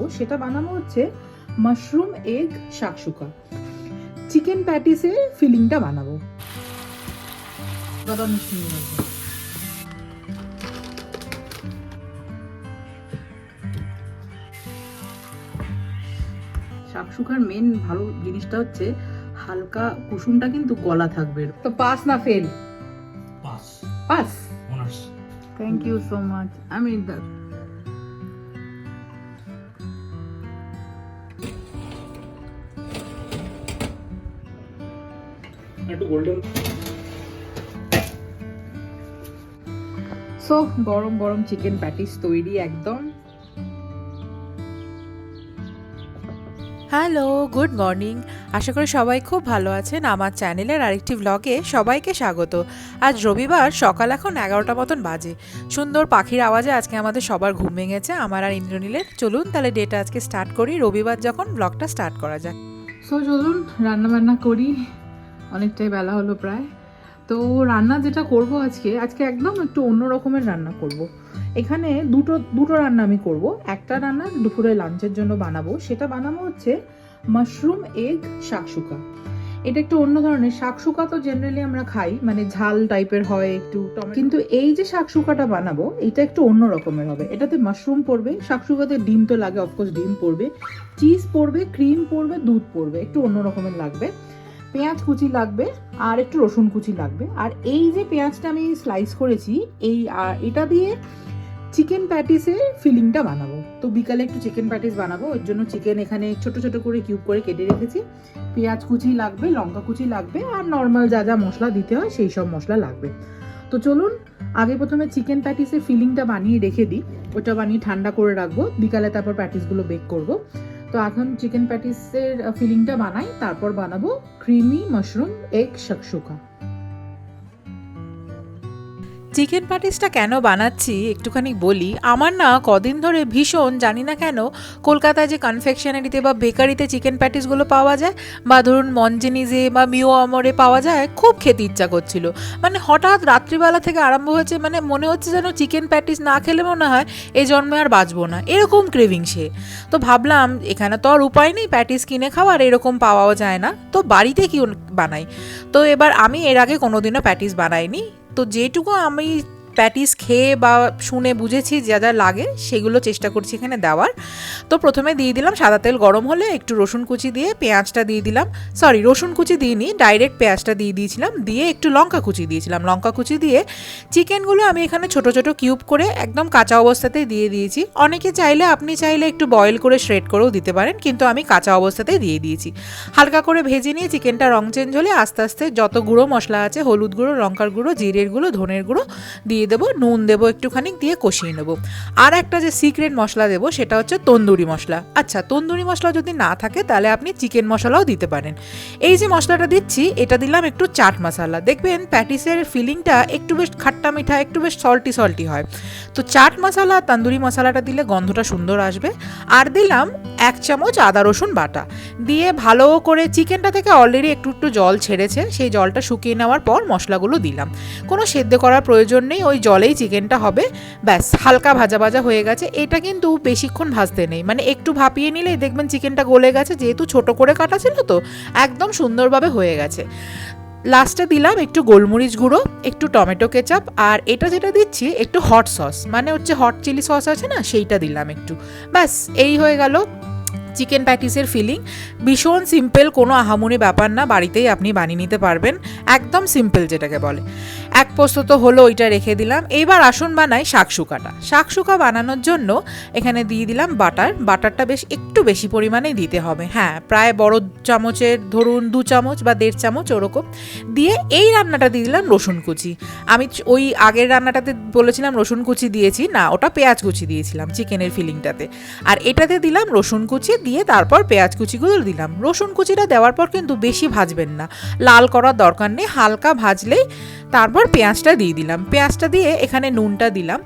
ও সেটা বানাবো হচ্ছে মাশরুম এগ শাকসুকা। চিকেন প্যাটিসের ফিলিংটা বানাবো। বাদাম মিষ্টি শাকসুকার মেন ভালো জিনিসটা হচ্ছে হালকা কুসুমটা কিন্তু গলা থাকবে। তো পাস না fail pass. Pass? Thank you so much আমি একটু গোল্ডেন সো গরম গরম চিকেন প্যাটিস তৈরি একদম। হ্যালো গুড মর্নিং আশা করি সবাই খুব ভালো আছেন। আমার চ্যানেলের আরেকটি ব্লগে সবাইকে স্বাগত। আজ রবিবার সকাল এখন এগারোটা মতন বাজে। সুন্দর পাখির আওয়াজে আজকে আমাদের সবার ঘুম ভেঙেছে। আমার আর ইন্দ্রনীলের। চলুন তাহলে ডেটা আজকে স্টার্ট করি। রবিবার যখন ব্লগটা স্টার্ট করা যাক। সো চলুন রান্না বান্না করি। অনেকটাই বেলা হলো প্রায়। তো রান্না যেটা করব আজকে আজকে একদম একটু অন্য রকমের রান্না করব। এখানে দুটো দুটো রান্না আমি করব। একটা রান্না দুপুরে লাঞ্চের জন্য বানাবো। সেটা বানাবো হচ্ছে মাশরুম এগ শাকসুকা। এটা একটু অন্য ধরনের। শাকসুকা তো জেনারেলি আমরা খাই মানে ঝাল টাইপের হয়, একটু কিন্তু এই যে শাকসুকাটা বানাবো, এটা একটু অন্য রকমের হবে। এটাতে মাশরুম পড়বে, শাকসুকাতে ডিম তো লাগে অফকোর্স ডিম পড়বে। চিজ পড়বে ক্রিম পড়বে, দুধ পড়বে, একটু অন্য রকমের লাগবে। পেঁয়াজ কুচি লাগবে আর একটু রসুন কুচি লাগবে। আর এই যে পেঁয়াজটা আমি স্লাইস করেছি, এই এটা দিয়ে চিকেন প্যাটিসের ফিলিংটা বানাবো। তো বিকালে একটু চিকেন প্যাটিস বানাবো, ওর জন্য চিকেন এখানে ছোট ছোট করে কিউব করে কেটে রেখেছি। পেঁয়াজ কুচি লাগবে, লঙ্কা কুচি লাগবে, আর নর্মাল যা যা মশলা দিতে হয় সেই সব মশলা লাগবে। তো চলুন, আগে প্রথমে চিকেন প্যাটিসের ফিলিংটা বানিয়ে রেখে দিই। ওটা বানিয়ে ঠান্ডা করে রাখব। বিকালে তারপর প্যাটিসগুলো বেক করব। তো এখন চিকেন প্যাটিসের ফিলিংটা বানাই তারপর বানাবো creamy mushroom egg shakshuka chicken প্যাটিসটা কেন বানাচ্ছি একটুখানি বলি? আমার না কদিন ধরে ভীষণ, জানি না কেন, কলকাতায় যে কনফেকশনারিতে বা বেকারিতে চিকেন প্যাটিসগুলো পাওয়া যায় বা ধরুন মঞ্জেনিজে বা মিও আমরে পাওয়া যায়, খুব খেতে ইচ্ছা করছিল। মানে হঠাৎ রাত্রিবেলা থেকে আরম্ভ হয়েছে মানে মনে হচ্ছে যেন চিকেন প্যাটিস না খেলে মনে হয় এই জন্মে আর বাঁচবো না। এরকম ক্রেভিং সে। তো ভাবলাম, এখানে তো আর উপায় নেই প্যাটিস কিনে খাওয়ার এরকম পাওয়াও যায় না। তো বাড়িতে কি বানাই? তো এবার আমি এর আগে কোনোদিনও প্যাটিস বানাইনি। তো যেটুকু আমি প্যাটিস খেয়ে বা শুনে বুঝেছি যা যা লাগে, সেগুলো চেষ্টা করছি এখানে দেওয়ার। তো প্রথমে দিয়ে দিলাম সাদা তেল গরম হলে, একটু রসুন কুচি দিয়ে পেঁয়াজটা দিয়ে দিলাম। সরি রসুন কুচি দিইনি ডাইরেক্ট পেঁয়াজটা দিয়ে দিয়েছিলাম। দিয়ে একটু লঙ্কা কুচি দিয়েছিলাম। লঙ্কা কুচি দিয়ে চিকেনগুলো আমি এখানে ছোট ছোট কিউব করে একদম কাঁচা অবস্থাতেই দিয়ে দিয়েছি। অনেকে চাইলে, আপনি চাইলে একটু বয়েল করে শ্রেড করেও দিতে পারেন, কিন্তু আমি কাঁচা অবস্থাতেই দিয়ে দিয়েছি। হালকা করে ভেজে নিয়ে চিকেনটা রং চেঞ্জ হলে আস্তে আস্তে যত গুঁড়ো মশলা আছে, হলুদ গুঁড়ো, লঙ্কার গুঁড়ো, জিরের গুঁড়ো, ধনের গুঁড়ো দিয়ে দেবো, নুন দেবো একটুখানি, দিয়ে কষিয়ে নেব। আর একটা যে সিক্রেট মশলা দেবো, সেটা হচ্ছে তন্দুরি মশলা। আচ্ছা তন্দুরি মশলা যদি না থাকে, তাহলে আপনি চিকেন মশলাও দিতে পারেন। এই যে মশলাটা দিচ্ছি, এটা দিলাম একটু চাট মশলা। দেখবেন প্যাটিসের ফিলিংটা একটু বেশ খাট্টা মিঠা, একটু বেশ সল্টি সল্টি হয়। তো চাট মশলা, তন্দুরি মশলাটা দিলে গন্ধটা সুন্দর আসবে। আর দিলাম এক চামচ আদা রসুন বাটা। দিয়ে ভালো করে চিকেনটা থেকে অলরেডি একটু একটু জল ছেড়েছে। সেই জলটা শুকিয়ে নেওয়ার পর মশলাগুলো দিলাম। কোনো সেদ্ধ করার প্রয়োজন নেই, ওই জলেই চিকেনটা হবে। ব্যাস, হালকা ভাজা ভাজা হয়ে গেছে। এটা কিন্তু বেশিক্ষণ ভাজতে নেই। মানে একটু ভাপিয়ে নিলেই দেখবেন চিকেনটা গলে গেছে, যেহেতু ছোট করে কাটা ছিল তো, একদম সুন্দরভাবে হয়ে গেছে। লাস্টে দিলাম একটু গোলমরিচ গুঁড়ো, একটু টমেটো কেচাপ, আর এটা যেটা দিচ্ছি একটু হট সস। মানে হচ্ছে হট চিলি সস আছে না, সেইটা দিলাম একটু। ব্যাস, এই হয়ে গেল চিকেন প্যাটিসের ফিলিং। ভীষণ সিম্পল, কোনো আহামরি ব্যাপার না, বাড়িতেই আপনি বানিয়ে নিতে পারবেন। একদম সিম্পল যেটাকে বলে। এক পোস্ত তো হলো, ওইটা রেখে দিলাম। এইবার আসুন বানাই শাকশুকাটা শাকশুকা বানানোর জন্য এখানে দিয়ে দিলাম বাটার। বাটারটা বেশ একটু বেশি পরিমাণেই দিতে হবে। হ্যাঁ প্রায় বড় চামচের, ধরুন দু চামচ বা দেড় চামচ ওরকম। দিয়ে এই রান্নাটা দিয়ে দিলাম রসুন কুচি। আমি ওই আগের রান্নাটাতে বলেছিলাম রসুন কুচি দিয়েছি। না, ওটা পেঁয়াজ কুচি দিয়েছিলাম চিকেনের ফিলিংটাতে। আর এটাতে দিলাম রসুন কুচি, দিয়ে তারপর পেঁয়াজ কুচিগুলো দিলাম। রসুন কুচিটা দেওয়ার পর কিন্তু বেশি ভাজবেন না। লাল করার দরকার নেই, হালকা ভাজলেই তারপর পেঁয়াজটা দিয়ে দিলাম। পেঁয়াজটা দিয়ে এখানে নুনটা দিলাম।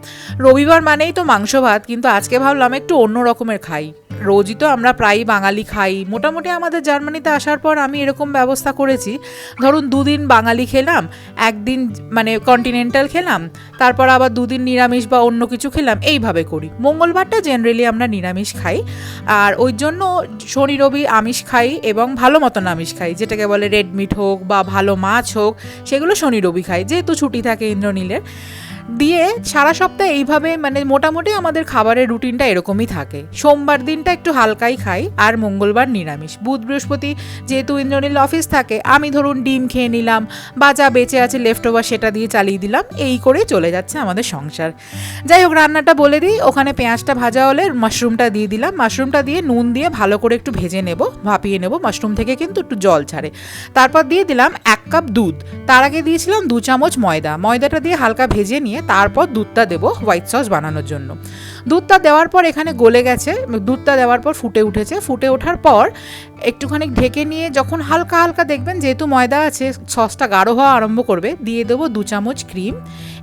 রবিবার মানেই তো মাংস ভাত, কিন্তু আজকে ভাবলাম একটু অন্য রকমের খাই। রোজই তো আমরা প্রায়ই বাঙালি খাই। মোটামুটি আমাদের জার্মানিতে আসার পর আমি এরকম ব্যবস্থা করেছি। ধরুন দুদিন বাঙালি খেলাম, একদিন মানে কন্টিনেন্টাল খেলাম, তারপর আবার দুদিন নিরামিষ বা অন্য কিছু খেলাম, এইভাবে করি। মঙ্গলবারটা জেনারেলি আমরা নিরামিষ খাই। আর ওই জন্য শনি, রবি আমিষ খাই এবং ভালো মতন আমিষ খাই, যেটাকে বলে রেড মিট হোক বা ভালো মাছ হোক, সেগুলো শনি, রবি খাই। যেহেতু ছুটি থাকে ইন্দ্রনীলের। দিয়ে সারা সপ্তাহে এইভাবে মানে মোটামুটি আমাদের খাবারের রুটিনটা এরকমই থাকে। সোমবার দিনটা একটু হালকাই খাই আর মঙ্গলবার নিরামিষ। বুধ, বৃহস্পতি যেহেতু ইন্দ্রনীল অফিস থাকে, আমি ধরুন ডিম খেয়ে নিলাম বা যা বেঁচে আছে লেফট ওভার সেটা দিয়ে চালিয়ে দিলাম, এই করে চলে যাচ্ছে আমাদের সংসার। যাই হোক, রান্নাটা বলে দিই, ওখানে পেঁয়াজটা ভাজা হলে মাশরুমটা দিয়ে দিলাম। মাশরুমটা দিয়ে নুন দিয়ে ভালো করে একটু ভেজে নেব, ভাপিয়ে নেব, মাশরুম থেকে কিন্তু একটু জল ছাড়ে। তারপর দিয়ে দিলাম এক কাপ দুধ। তার আগে দিয়েছিলাম দু চামচ ময়দা। ময়দাটা দিয়ে হালকা ভেজে নিয়ে তারপর দুধটা দেবো হোয়াইট সস বানানোর জন্য। দুধটা দেওয়ার পর এখানে গলে গেছে, দুধটা দেওয়ার পর ফুটে উঠেছে। ফুটে ওঠার পর একটুখানি ঢেকে নিয়ে যখন হালকা হালকা দেখবেন, যেহেতু ময়দা আছে, সসটা গাঢ় হওয়া আরম্ভ করবে, দিয়ে দেবো দু চামচ ক্রিম।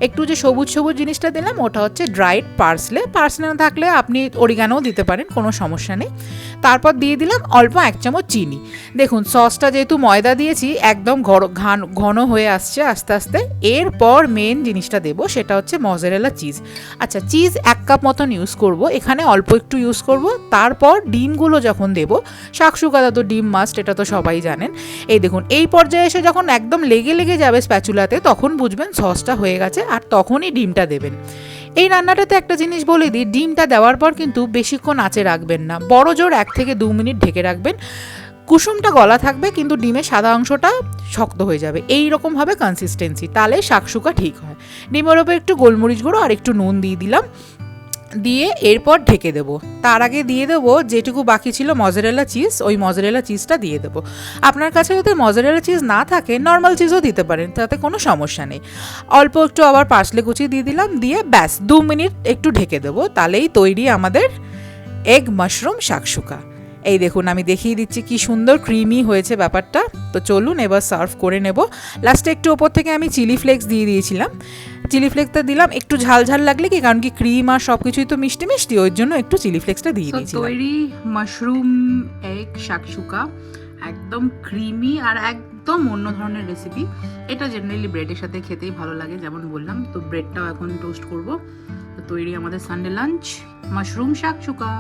একটু যে সবুজ সবুজ জিনিসটা দিলাম, ওটা হচ্ছে ড্রাইড পার্সলে। পার্সলে না থাকলে আপনি অরিগানোও দিতে পারেন, কোনো সমস্যা নেই। তারপর দিয়ে দিলাম অল্প এক চামচ চিনি। দেখুন, সসটা যেহেতু ময়দা দিয়েছি, একদম ঘর- ঘান, ঘন হয়ে আসছে আস্তে আস্তে। এরপর মেন জিনিসটা দেবো, সেটা হচ্ছে মজারেলা চিজ আচ্ছা চিজ এক কাপ মতন ইউজ করব। এখানে অল্প একটু ইউজ করব। তারপর ডিমগুলো যখন দেবো শাকসুকাদা তো ডিম মাস্ট এটা তো সবাই জানেন। এই দেখুন, এই পর্যায়ে এসে যখন একদম লেগে লেগে যাবে স্প্যাচুলাতে তখন বুঝবেন সসটা হয়ে গেছে আর তখনই ডিমটা দেবেন। এই রান্নাটাতে একটা জিনিস বলে দিই, ডিমটা দেওয়ার পর কিন্তু বেশিক্ষণ আঁচে রাখবেন না। বড় জোর এক থেকে দু মিনিট ঢেকে রাখবেন। কুসুমটা গলা থাকবে, কিন্তু ডিমের সাদা অংশটা শক্ত হয়ে যাবে। এই রকমভাবে কনসিস্টেন্সি তাহলে শাকসুকা ঠিক হয়। ডিমের ওপর একটু গোলমরিচ গুঁড়ো আর একটু নুন দিয়ে দিলাম। দিয়ে এরপর ঢেকে দেবো। তার আগে দিয়ে দেবো যেটুকু বাকি ছিল মজারেলা চিজ ওই মজারেলা চিজটা দিয়ে দেবো। আপনার কাছে যদি মজারেলা চিজ না থাকে নর্মাল চিজও দিতে পারেন, তাতে কোনো সমস্যা নেই। অল্প একটু আবার পার্সলে কুচি দিয়ে দিলাম, দিয়ে ব্যাস, দু মিনিট একটু ঢেকে দেবো। তাহলেই তৈরি আমাদের এগ মাশরুম শাকসুকা। এই দেখুন আমি দেখিয়ে দিচ্ছি কি সুন্দর ক্রিমি হয়েছে ব্যাপারটা। তো চলুন এবার সার্ভ করে নেব। লাস্টে একটু ওপর থেকে আমি চিলি ফ্লেক্স দিয়ে দিয়েছিলাম। চিলি ফ্লেক্সটা দিলাম একটু ঝাল ঝাল লাগলে কি? কারণ কি ক্রিম আর সব কিছুই তো মিষ্টি মিষ্টি ওই জন্য একটু চিলি ফ্লেক্সটা দিয়ে দিয়েছি তৈরি মাশরুম এগ শাকসুকা একদম ক্রিমি আর একদম অন্য ধরনের রেসিপি এটা জেনারেলি ব্রেডের সাথে খেতেই ভালো লাগে যেমন বললাম। তো ব্রেডটাও এখন টোস্ট করব। তো তৈরি আমাদের Sunday lunch mushroom shakshuka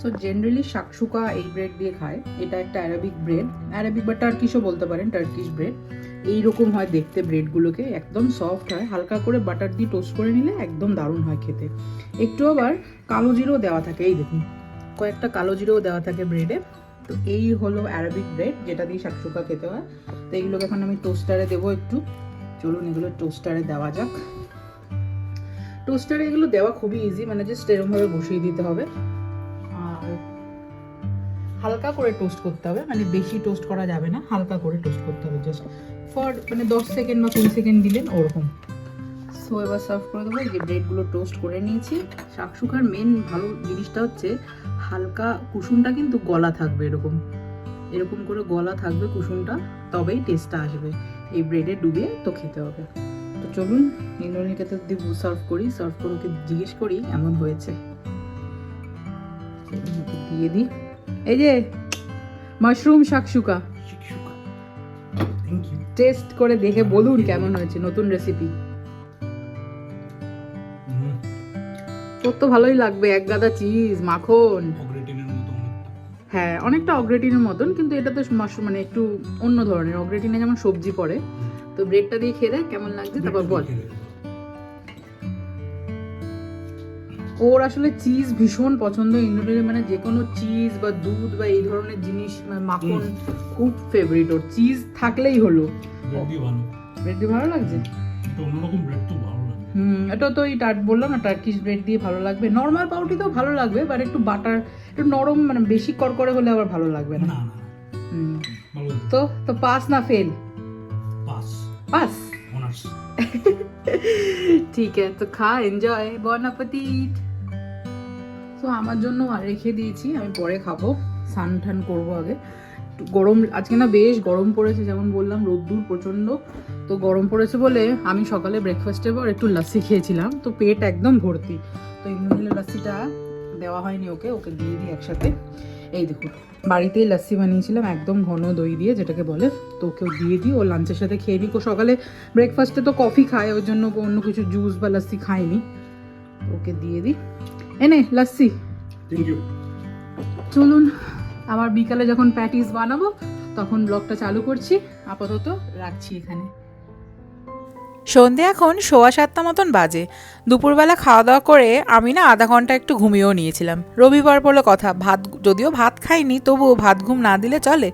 so generally shakshuka এই ব্রেড দিয়ে খায়। এটা একটা অ্যারাবিক ব্রেড অ্যারাবিক বা টার্কিশও বলতে পারেন টার্কিশ ব্রেড এইরকম হয় দেখতে ব্রেডগুলোকে একদম সফট হয়। হালকা করে বাটার দিয়ে টোস্ট করে নিলে একদম দারুণ হয় খেতে। একটু আবার কালো জিরো দেওয়া থাকে। এই দেখুন, কয়েকটা কালো জিরোও দেওয়া থাকে ব্রেডে তো এই হলো অ্যারাবিক ব্রেড যেটা দিয়ে শাকসুকা খেতে হয়। তো এইগুলোকে এখন আমি টোস্টারে দেবো একটু। চলুন এগুলো টোস্টারে দেওয়া যাক। টোস্টারে এগুলো দেওয়া খুবই ইজি মানে জাস্ট এরকমভাবে বসিয়ে দিতে হবে। হালকা করে টোস্ট করতে হবে মানে বেশি টোস্ট করা যাবে না, হালকা করে টোস্ট করতে হবে জাস্ট ফর মানে দশ সেকেন্ড বা কুড়ি সেকেন্ড দিলেন ওরকম। সো এবার সার্ভ করে দেবো যে ব্রেডগুলো টোস্ট করে নিয়েছি। শাকসুকার মেন ভালো জিনিসটা হচ্ছে, হালকা কুসুমটা কিন্তু গলা থাকবে এরকম। এরকম করে গলা থাকবে কুসুমটা, তবেই টেস্টটা আসবে। এই ব্রেডে ডুবিয়ে তো খেতে হবে। তো চলুন ইন্দ্রনীলকে তো সার্ভ করি। সার্ভ করে ওকে জিজ্ঞেস করি, এমন হয়েছে। দিয়ে দিই। এই যে মাশরুম ইউ টেস্ট করে দেখে বলুন কেমন হয়েছে নতুন রেসিপি তোর তো ভালোই লাগবে এক গাদা চিজ মাখন। হ্যাঁ অনেকটা অগ্রেটিনের মতন কিন্তু এটা তো মাশরুম মানে একটু অন্য ধরনের। অগ্রেটিনে যেমন সবজি পড়ে তো ব্রেডটা দিয়ে খেয়ে দেখ কেমন লাগছে তারপর বল। ওর আসলে চিজ ভীষণ পছন্দ ইন্দোনেশিয়া মানে যে কোনো চিজ বা দুধ বা এই ধরনের জিনিস মানে মাখন খুব ফেভারিট ওর। চিজ থাকলেই হলো। ব্রেড দিয়ে ভালো। লাগছে? অন্যরকম ব্রেড তো ভালো লাগে। হুম এটা তো এই টার্ট বললাম না টার্কিশ ব্রেড দিয়ে ভালো লাগবে। নর্মাল পাউটিতেও ভালো লাগবে বাট একটু বাটার একটু নরম মানে বেশি করকরে হলে আবার ভালো লাগবে না। হুম। তো তো পাস না ফেল পাস পাস অনার্স ঠিক আছে তো খা এনজয় বন অ্যাপেটিট তো আমার জন্য আর রেখে দিয়েছি, আমি পরে খাব, স্নান টান করব আগে। গরম, আজকে না বেশ গরম পড়েছে, যেমন বললাম, রোদ্দুর প্রচণ্ড। তো গরম পড়েছে বলে আমি সকালে ব্রেকফাস্টের পর একটু লাস্সি খেয়েছিলাম। তো পেট একদম ভর্তি। তো এই মহিলা লাস্সিটা দেওয়া হয়নি ওকে ওকে দিয়ে দিই একসাথে। এই দেখুন, বাড়িতেই লাস্সি বানিয়েছিলাম, একদম ঘন দই দিয়ে যেটাকে বলে। তো ওকেও দিয়ে দিই, ও লাঞ্চের সাথে খেয়ে নিই ও সকালে ব্রেকফাস্টে তো কফি খায় ওর জন্য অন্য কিছু জুস বা লাস্সি খায়নি। ওকে দিয়ে দিই। এনে লাসি থ্যাংক ইউ চলুন আবার বিকালে যখন প্যাটিস বানাবো তখন ব্লগটা চালু করছি। আপাতত রাখছি এখানে। সন্ধে এখন সোয়া সাতটা মতন বাজে। দুপুরবেলা খাওয়া দাওয়া করে আমি না আধা ঘণ্টা একটু ঘুমিয়েও নিয়েছিলাম। রবিবার বলে কথা, ভাত, যদিও ভাত খাইনি, তবুও ভাত ঘুম না দিলে চলে।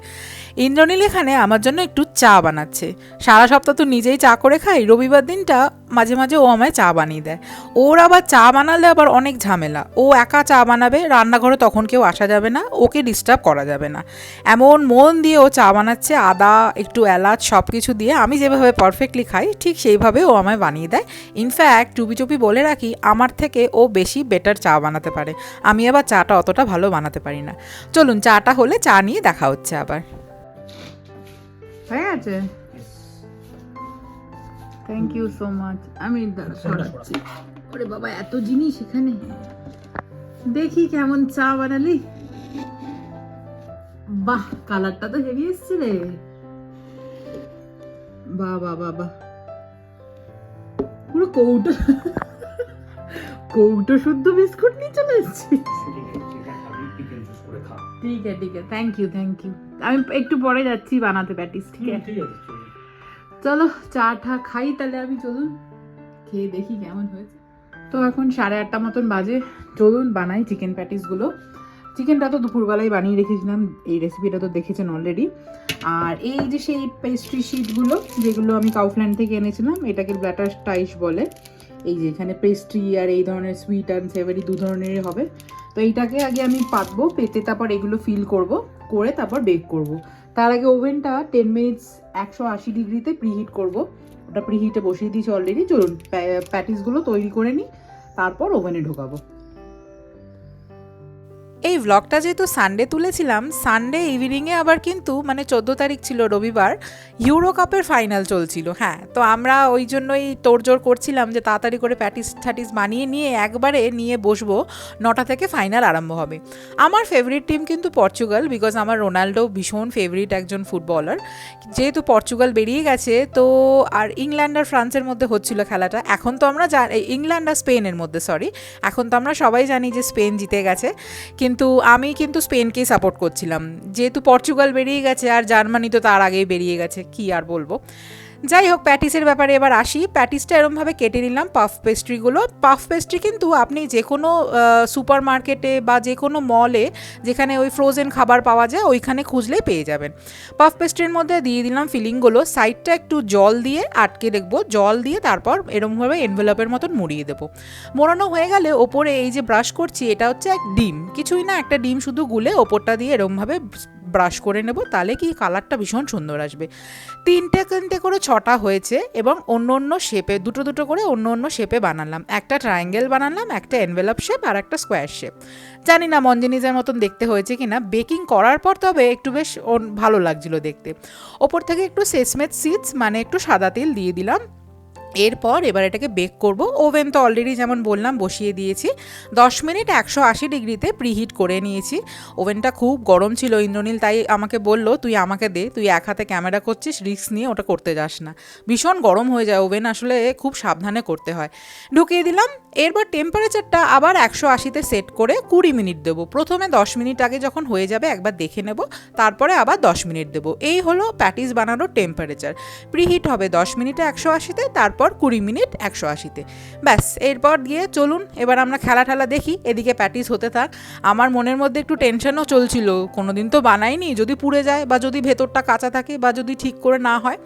ইন্দ্রনীল এখানে আমার জন্য একটু চা বানাচ্ছে। সারা সপ্তাহ তো নিজেই চা করে খাই, রবিবার দিনটা মাঝে মাঝে ও আমায় চা বানিয়ে দেয়। ওর আবার চা বানালে আবার অনেক ঝামেলা। ও একা চা বানাবে, রান্নাঘরে তখন কেউ আসা যাবে না, ওকে ডিস্টার্ব করা যাবে না। এমন মন দিয়ে ও চা বানাচ্ছে, আদা, একটু এলাচ সব কিছু দিয়ে আমি যেভাবে পারফেক্টলি খাই, ঠিক সেইভাবে ও আমায় বানিয়ে দেয়। ইনফ্যাক্ট টুপি চুপি বলে রাখি, আমার থেকে ও বেশি বেটার চা বানাতে পারে। আমি আবার চাটা অতটা ভালো বানাতে পারি না। চলুন, চাটা হলে চা নিয়ে দেখা হচ্ছে আবার। হয়ে গেছে? থ্যাংক ইউ সো মাচ আমি সরাচ্ছি। ওরে বাবা, এত জিনিস এখানে? দেখি কেমন চা বানালি। বাহ, কালারটা তো হেভি এসছে রে। বাহ বাহ বাহ বাহ। পুরো কৌটো। কৌটো শুদ্ধ বিস্কুট নিয়ে চলে এসেছি। ঠিক আছে ঠিক আছে। থ্যাংক ইউ থ্যাংক ইউ আমি একটু পরে যাচ্ছি বানাতে প্যাটিস ঠিক আছে? ঠিক আছে চলো। চলো চা টা খাই তাহলে আমি চলুন। খেয়ে দেখি কেমন হয়েছে। তো এখন সাড়ে আটটা মতন বাজে। চলুন বানাই চিকেন প্যাটিসগুলো চিকেনটা তো দুপুরবেলায় বানিয়ে রেখেছিলাম। এই রেসিপিটা তো দেখেছেন অলরেডি আর এই যে সেই পেস্ট্রি শিটগুলো যেগুলো আমি কাউফল্যান্ড থেকে এনেছিলাম এটাকে ব্ল্যাটার টাইস বলে। এই যে এখানে পেস্ট্রি আর এই ধরনের সুইট অ্যান্ড সেভারি দু ধরনেরই হবে। তো এইটাকে আগে আমি পাতবো, পেতে তারপর এগুলো ফিল করব, করে তারপর বেক করব। তার আগে ওভেনটা টেন মিনিটস একশো আশি ডিগ্রিতে প্রিহিট করব। ওটা প্রিহিটে বসিয়ে দিয়েছি অলরেডি চলুন প্যাটিসগুলো তৈরি করে নিই, তারপর ওভেনে ঢোকাবো। এই ভ্লগটা যেহেতু সানডে তুলেছিলাম সানডে ইভিনিংয়ে আবার কিন্তু মানে চোদ্দ তারিখ ছিল রবিবার ইউরো কাপের ফাইনাল চলছিল হ্যাঁ। তো আমরা ওই জন্যই তোড়জোড় করছিলাম যে তাড়াতাড়ি করে প্যাটিস ঠ্যাটিস বানিয়ে নিয়ে একবারে নিয়ে বসবো, নটা থেকে ফাইনাল আরম্ভ হবে। আমার ফেভারিট টিম কিন্তু পর্চুগাল বিকজ আমার রোনাল্ডো ভীষণ ফেভারিট একজন ফুটবলার যেহেতু পর্চুগাল বেরিয়ে গেছে, তো আর ইংল্যান্ড আর ফ্রান্সের মধ্যে হচ্ছিল খেলাটা। এখন তো আমরা ইংল্যান্ড আর স্পেনের মধ্যে সরি এখন তো আমরা সবাই জানি যে স্পেন জিতে গেছে। কিন্তু আমি কিন্তু স্পেনকেই সাপোর্ট করছিলাম। যেহেতু পর্চুগাল বেরিয়ে গেছে আর জার্মানি তো তার আগেই বেরিয়ে গেছে, কি আর বলব? যাই হোক প্যাটিসের ব্যাপারে এবার আসি। প্যাটিসটা এরমভাবে কেটে নিলাম পাফ পেস্ট্রিগুলো। পাফ পেস্ট্রি কিন্তু আপনি যে কোনো সুপার মার্কেটে বা যে কোনো মলে যেখানে ওই ফ্রোজেন খাবার পাওয়া যায়, ওইখানে খুঁজলেই পেয়ে যাবেন। পাফ পেস্ট্রির মধ্যে দিয়ে দিলাম ফিলিংগুলো। সাইডটা একটু জল দিয়ে আটকে দেখব। জল দিয়ে তারপর এরমভাবে এনভেলপের মতন মুড়িয়ে দেবো। মোড়ানো হয়ে গেলে ওপরে এই যে ব্রাশ করছি, এটা হচ্ছে এক ডিম। কিছুই না, একটা ডিম শুধু গুলে ওপরটা দিয়ে এরমভাবে ব্রাশ করে নেব, তাহলে কি কালারটা ভীষণ সুন্দর আসবে। তিনটে তিনটে করে ছটা হয়েছে এবং অন্য অন্য শেপে দুটো দুটো করে অন্য অন্য শেপে বানালাম। একটা ট্রায়াঙ্গেল বানালাম, একটা এনভেলপ শেপ আর একটা স্কোয়ার শেপ জানি না মঞ্জিনিজের মতন দেখতে হয়েছে কি না বেকিং করার পর তবে একটু বেশ ভালো লাগছিল দেখতে। ওপর থেকে একটু সেসমেট সিডস মানে একটু সাদা তেল দিয়ে দিলাম। এরপর এবার এটাকে বেক করব। ওভেন তো অলরেডি যেমন বললাম বসিয়ে দিয়েছি। দশ মিনিট একশো আশি ডিগ্রিতে প্রিহিট করে নিয়েছি। ওভেনটা খুব গরম ছিল ইন্দ্রনীল, তাই আমাকে বলল, তুই আমাকে দে, তুই এক হাতে ক্যামেরা করছিস রিস্ক নিয়ে ওটা করতে যাস না। ভীষণ গরম হয়ে যায় ওভেন আসলে খুব সাবধানে করতে হয়। ঢুকিয়ে দিলাম, এরপর টেম্পারেচারটা আবার একশো আশিতে সেট করে কুড়ি মিনিট দেবো। প্রথমে দশ মিনিট আগে যখন হয়ে যাবে একবার দেখে নেব, তারপরে আবার দশ মিনিট দেবো। এই হলো প্যাটিস বানানোর টেম্পারেচার প্রিহিট হবে দশ মিনিটে একশো আশিতে, তারপর কুড়ি মিনিট একশো আশিতে। ব্যাস, এরপর গিয়ে চলুন, এবার আমরা খেলা ঠেলা দেখি, এদিকে প্যাটিস হতে থাক। আমার মনের মধ্যে একটু টেনশনও চলছিল, কোনোদিন তো বানাইনি, যদি পুড়ে যায় বা যদি ভেতরটা কাঁচা থাকে বা যদি ঠিক করে না হয়।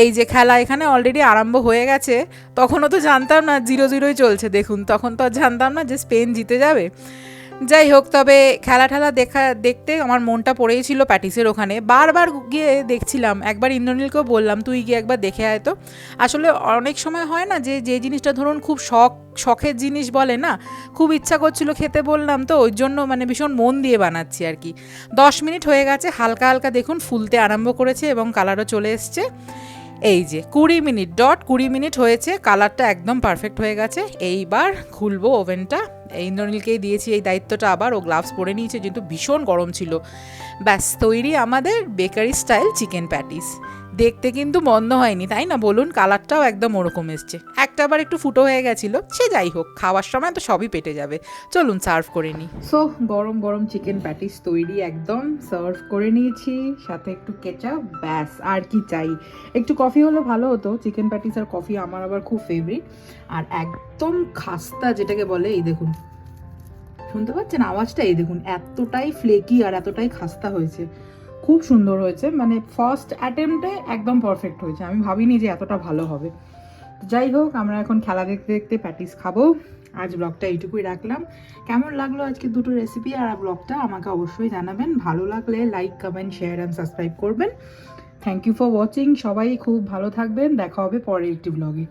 এই যে খেলা এখানে অলরেডি আরম্ভ হয়ে গেছে, তখনও তো জানতাম না, জিরো জিরোই চলছে, দেখুন, তখন তো আর জানতাম না যে স্পেন জিতে যাবে। যাই হোক, তবে খেলা ঠেলা দেখা, দেখতে আমার মনটা পড়েই ছিল প্যাটিসের ওখানে। বারবার গিয়ে দেখছিলাম, একবার ইন্দ্রনীলকেও বললাম, তুই গিয়ে একবার দেখে আয় তো। আসলে অনেক সময় হয় না যে যে জিনিসটা ধরুন খুব শখ, শখের জিনিস বলে না, খুব ইচ্ছা করছিল খেতে বললাম তো, ওই জন্য মানে ভীষণ মন দিয়ে বানাচ্ছি আর কি। দশ মিনিট হয়ে গেছে, হালকা হালকা দেখুন, ফুলতে আরম্ভ করেছে এবং কালারও চলে এসছে। এই যে, কুড়ি মিনিট, ডট কুড়ি মিনিট হয়েছে, কালারটা একদম পারফেক্ট হয়ে গেছে। এইবার খুলবো ওভেনটা। ইন্দ্রনীলকেই দিয়েছি, এই দায়িত্বটা আবার, ও গ্লাভস পরে নিয়েছে, যেহেতু ভীষণ গরম ছিল। ব্যাস, তৈরি আমাদের বেকারি স্টাইল চিকেন প্যাটিস দেখতে কিন্তু মন্দ হয়নি, তাই না? বলুন, কালারটাও একদম ওরকম এসছে। একটা আবার একটু ফুটো হয়ে গেছিল, সে যাই হোক, খাওয়ার সময় তো সবই পেটে যাবে। চলুন, সার্ভ করে নিই। সো, গরম গরম চিকেন প্যাটিস তৈরি একদম, সার্ভ করে নিয়েছি, সাথে একটু কেচাপ, ব্যাস, আর কি চাই। একটু কফি হলে ভালো হতো, চিকেন প্যাটিস আর কফি আমার আবার খুব ফেভারিট আর একদম খাস্তা যেটাকে বলে, এই দেখুন। শুনতে পাচ্ছেন? আওয়াজটা এই দেখুন, এতটাই ফ্লেকি আর এতটাই খাস্তা হয়েছে। খুব সুন্দর হয়েছে। মানে ফার্স্ট অ্যাটেম্পটে একদম পারফেক্ট হয়েছে। আমি ভাবিনি যে এতটা ভালো হবে। যাই হোক, আমরা এখন খেলা দেখতে দেখতে প্যাটিস খাব। আজ ব্লগটা এইটুকুই রাখলাম। কেমন লাগল আজকে দুটো রেসিপি আর ব্লগটা আমাকে অবশ্যই জানাবেন। ভালো লাগলে like comment share and subscribe করবেন। থ্যাংক ইউ ফর ওয়াচিং সবাই খুব ভালো থাকবেন। দেখা হবে পরের একটি ব্লগে